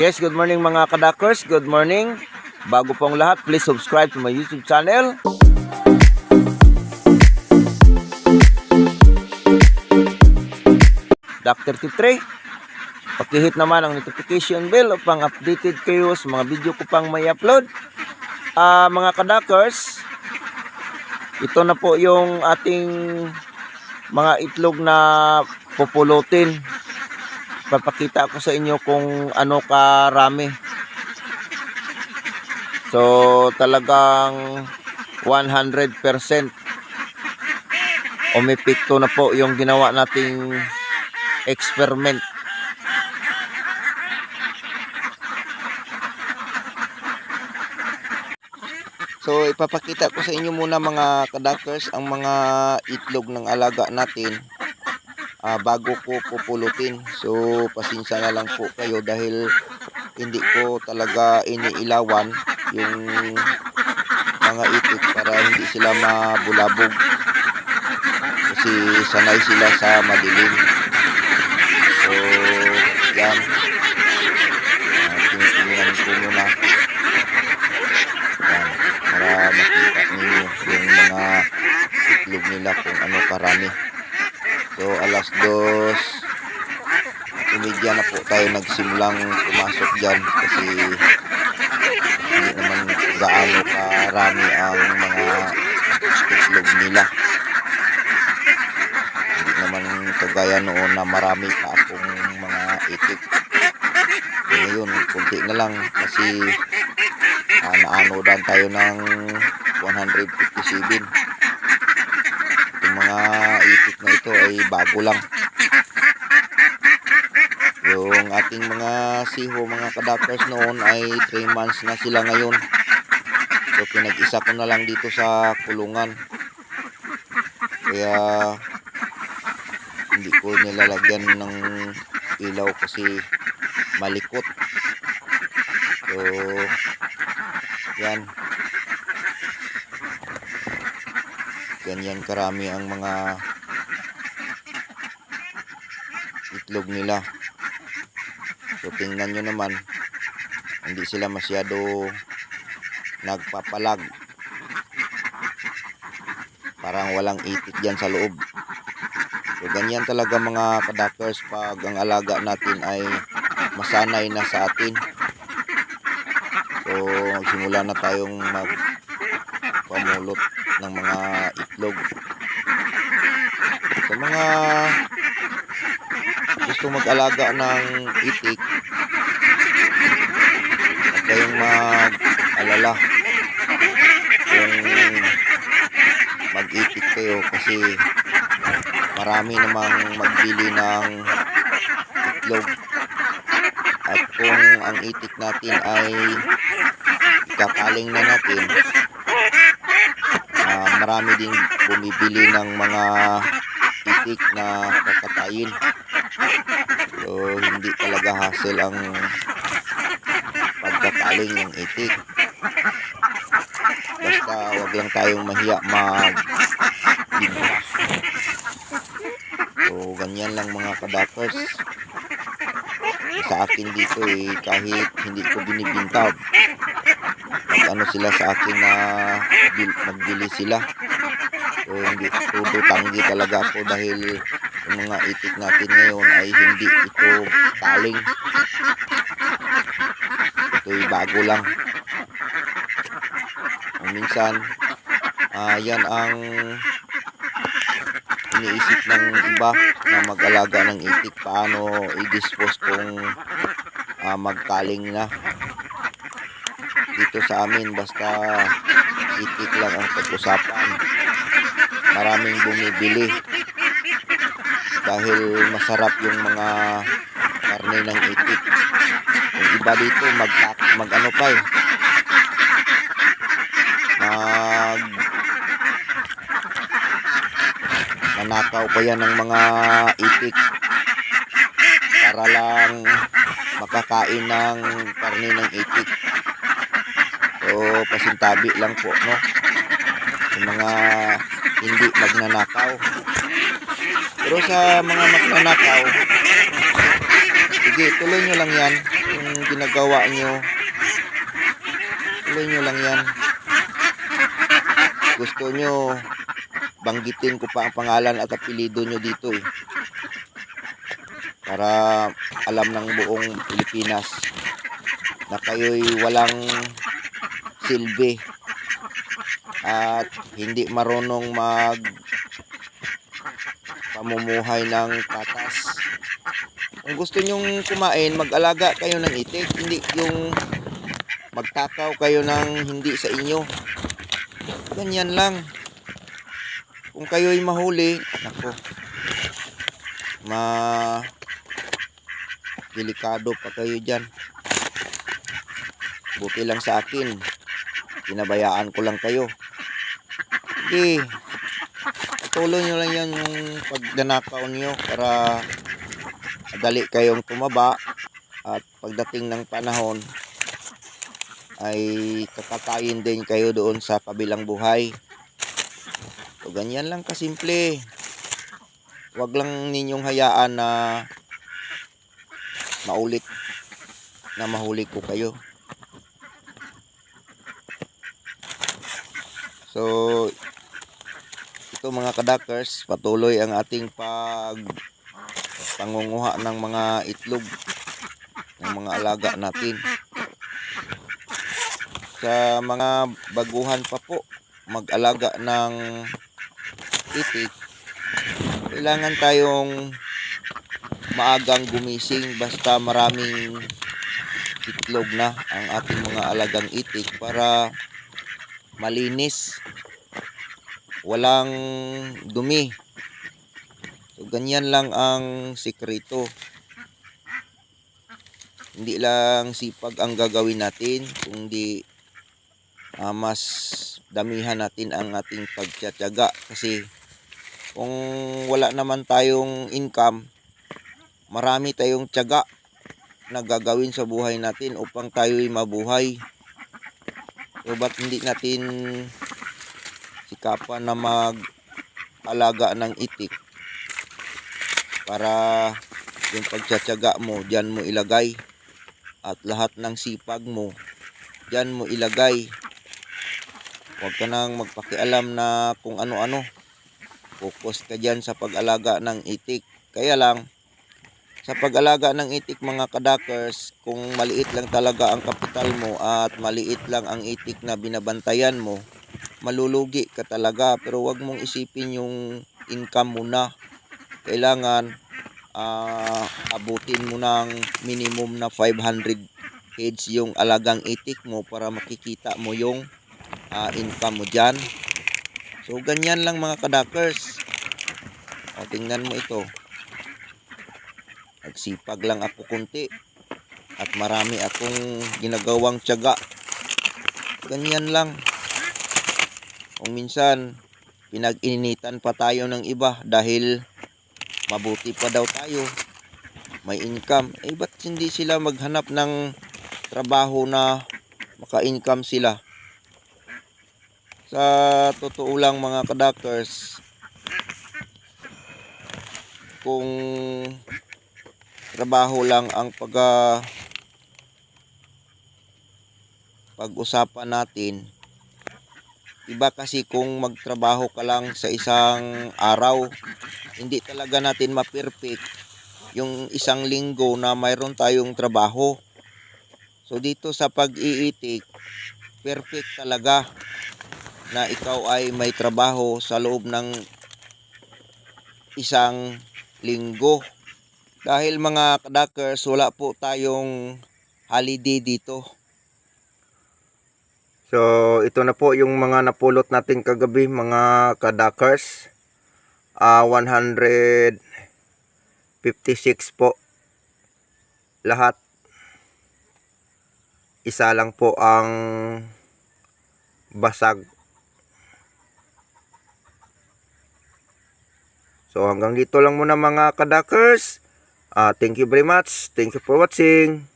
Yes, good morning mga kadakers. Good morning. Bago pong lahat, please subscribe to my YouTube channel. Dr. Titre. Pakihit naman ang notification bell upang updated kayo sa mga video ko pang may upload. Ah, mga kadakers, ito na po yung ating mga itlog na pupulutin papakita ko sa inyo kung ano karami. So, talagang 100% umipikto na po yung ginawa nating experiment. So, ipapakita ko sa inyo muna mga kadakers ang mga itlog ng alaga natin ah, bago ko pupulutin. So, pasensya na lang po kayo dahil hindi ko talaga iniilawan yung mga itik para hindi sila mabulabog. Kasi sanay sila sa madilim. So, yan. Uh, ko muna. Yan. Para makita ninyo yung mga itlog nila kung ano karami. So alas dos imedya na po tayo nagsimulang pumasok dyan kasi hindi naman gaano karami ang mga itlog nila. Hindi naman kagaya noon na marami pa akong mga itik. Ngayon, kunti na lang kasi uh, naanodan tayo ng 157 yung mga itik na ito ay bago lang. Yung ating mga siho mga kadapers noon ay 3 months na sila ngayon. So pinag-isa ko na lang dito sa kulungan. Kaya hindi ko nilalagyan ng ilaw kasi malikot. So yan ganyan karami ang mga itlog nila. So tingnan nyo naman. Hindi sila masyado nagpapalag. Parang walang itik dyan sa loob. So ganyan talaga mga kadakers pag ang alaga natin ay masanay na sa atin. So simula na tayong mag pamulot ng mga itlog. Sa mga gusto mag-alaga ng itik at kayong mag-alala kung mag-itik kayo kasi marami namang magbili ng itlog. At kung ang itik natin ay kakaling na natin marami ding bumibili ng mga itik na kakatayin. So, hindi talaga hassle ang pagkakaling ng itik. Basta wag lang tayong mahiya mag. So, ganyan lang mga kadakers. Sa akin dito eh, kahit hindi ko binibintad ano sila sa akin na bil, magbili sila so hindi todo tanggi talaga ako dahil yung mga itik natin ngayon ay hindi ito taling. Ito'y bago lang. Kung minsan ah yan ang iniisip ng iba na mag-alaga ng itik. Paano i-dispose kung ah, magkaling na? Dito sa amin basta itik lang ang pag-usapan maraming bumibili. Dahil masarap yung mga karne ng itik. Yung iba dito mag, mag ano pa eh. Mag nanakaw pa yan ng mga itik. Para lang makakain ng karne ng itik. So, pasintabi lang po, no? Yung mga hindi magnanakaw. Pero sa mga magnanakaw, sige, tuloy nyo lang yan. Yung ginagawa nyo, tuloy nyo lang yan. Gusto nyo, banggitin ko pa ang pangalan at apelido nyo dito eh. Para alam ng buong Pilipinas na kayo'y walang silbi at hindi marunong mag pamumuhay ng patas. Kung gusto nyong kumain, mag-alaga kayo ng itik, hindi yung magtakaw kayo ng hindi sa inyo. Ganyan lang. Kung kayo'y mahuli, nako, ma delikado pa kayo dyan. Buti lang sa akin, pinabayaan ko lang kayo. Sige, patuloy nyo lang yan yung pagdanakaw nyo para madali kayong tumaba at pagdating ng panahon ay kakakain din kayo doon sa kabilang buhay. So, ganyan lang kasimple. Huwag lang ninyong hayaan na maulit na mahuli ko kayo. So, ito mga kadakers, patuloy ang ating pag pangunguha ng mga itlog ng mga alaga natin. Sa mga baguhan pa po, mag-alaga ng itik, kailangan tayong maagang gumising basta maraming itlog na ang ating mga alagang itik para malinis walang dumi. So ganyan lang ang sikreto. Hindi lang sipag ang gagawin natin kundi ah, mas damihan natin ang ating pagtsatsaga. Kasi kung wala naman tayong income marami tayong tiyaga na gagawin sa buhay natin upang tayo'y mabuhay. So, ba't hindi natin sikapan na mag-alaga ng itik para yung pagtsatsaga mo, dyan mo ilagay at lahat ng sipag mo, dyan mo ilagay. Huwag ka nang magpakialam na kung ano-ano. Focus ka dyan sa pag-alaga ng itik. Kaya lang, sa pag-alaga ng itik mga kadakers, kung maliit lang talaga ang kapital mo at maliit lang ang itik na binabantayan mo, malulugi ka talaga. Pero wag mong isipin yung income mo na. Kailangan ah, abutin mo ng minimum na 500 heads yung alagang itik mo para makikita mo yung ah, income mo dyan. So, ganyan lang mga kadakers. O, tingnan mo ito. Nagsipag lang ako kunti. At marami akong ginagawang tiyaga. Ganyan lang. Kung minsan, pinag-initan pa tayo ng iba dahil mabuti pa daw tayo. May income. Eh, ba't hindi sila maghanap ng trabaho na maka-income sila? Sa totoo lang mga kadoctors, kung trabaho lang ang pag ah, pag-usapan natin iba kasi kung magtrabaho ka lang sa isang araw hindi talaga natin ma-perfect yung isang linggo na mayroon tayong trabaho so dito sa pag-iitik perfect talaga na ikaw ay may trabaho sa loob ng isang linggo dahil mga kadakers, wala po tayong holiday dito. So, ito na po yung mga napulot natin kagabi, mga kadakers. Ah, 156 po. Lahat. Isa lang po ang basag. So, hanggang dito lang muna mga kadakers. Uh, thank you very much. Thank you for watching.